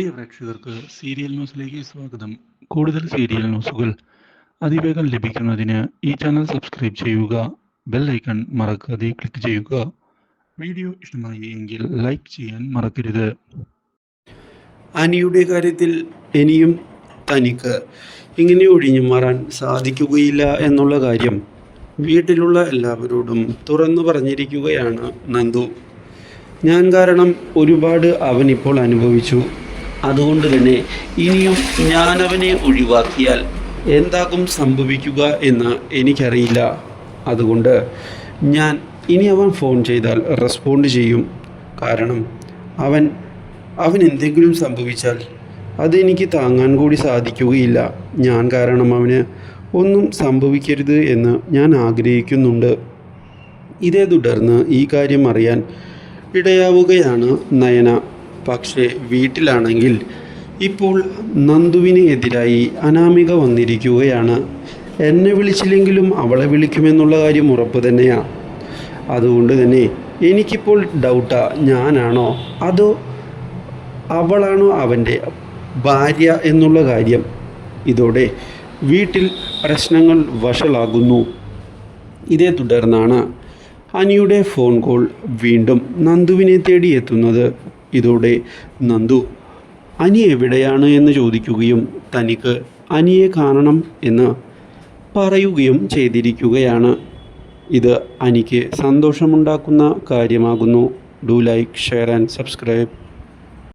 പ്രിയ പ്രേക്ഷകർക്ക് സീരിയൽ ന്യൂസിലേക്ക് സ്വാഗതം. കൂടുതൽ സീരിയൽ ന്യൂസുകൾ അതിവേഗം ലഭിക്കുന്നതിന് ഈ ചാനൽ സബ്സ്ക്രൈബ് ചെയ്യുക ബെൽ ഐക്കൺ മറക്കാതെ ക്ലിക്ക് ചെയ്യുക. വീഡിയോ ഇഷ്ടമായി എങ്കിൽ ലൈക്ക് ചെയ്യാൻ മറക്കരുത്. അനിയുടെ കാര്യത്തിൽ ഇനിയും തനിക്ക് ഇങ്ങനെ ഒഴിഞ്ഞു മാറാൻ സാധിക്കുകയില്ല എന്നുള്ള കാര്യം വീട്ടിലുള്ള എല്ലാവരോടും തുറന്നു പറഞ്ഞിരിക്കുകയാണ് നന്ദു. ഞാൻ കാരണം ഒരുപാട് അവൻ ഇപ്പോൾ അനുഭവിച്ചു. അതുകൊണ്ട് തന്നെ ഇനിയും ഞാനവനെ ഒഴിവാക്കിയാൽ എന്താകും സംഭവിക്കുക എന്ന് എനിക്കറിയില്ല. അതുകൊണ്ട് ഞാൻ ഇനി അവൻ ഫോൺ ചെയ്താൽ റെസ്പോണ്ട് ചെയ്യും. കാരണം അവൻ അവൻ എന്തെങ്കിലും സംഭവിച്ചാൽ അതെനിക്ക് താങ്ങാൻ കൂടി സാധിക്കുകയില്ല. ഞാൻ കാരണം അവന് ഒന്നും സംഭവിക്കരുത് എന്ന് ഞാൻ ആഗ്രഹിക്കുന്നുണ്ട്. ഇതേ തുടർന്ന് ഈ കാര്യം അറിയാൻ ഇടയാവുകയാണ് നയന. പക്ഷേ വീട്ടിലാണെങ്കിൽ ഇപ്പോൾ നന്ദുവിന് എതിരായി അനാമിക വന്നിരിക്കുകയാണ്. എന്നെ വിളിച്ചില്ലെങ്കിലും അവളെ വിളിക്കുമെന്നുള്ള കാര്യം ഉറപ്പ് തന്നെയാണ് അതുകൊണ്ട് തന്നെ എനിക്കിപ്പോൾ ഡൗട്ടാ ഞാനാണോ? അതോ അവളാണോ അവന്റെ ഭാര്യ എന്നുള്ള കാര്യം? ഇതോടെ വീട്ടിൽ പ്രശ്നങ്ങൾ വഷളാകുന്നു. ഇതേ തുടർന്നാണ് അനിയുടെ ഫോൺ കോൾ വീണ്ടും നന്ദുവിനെ തേടി എത്തുന്നത് ഇതോടെ നന്ദു അനി എവിടെയാണ്? എന്ന് ചോദിക്കുകയും തനിക്ക് അനിയെ കാണണം എന്ന് പറയുകയും ചെയ്തിരിക്കുകയാണ്. ഇത് അനിക്ക് സന്തോഷമുണ്ടാക്കുന്ന കാര്യമാകുന്നു. Do like share and subscribe.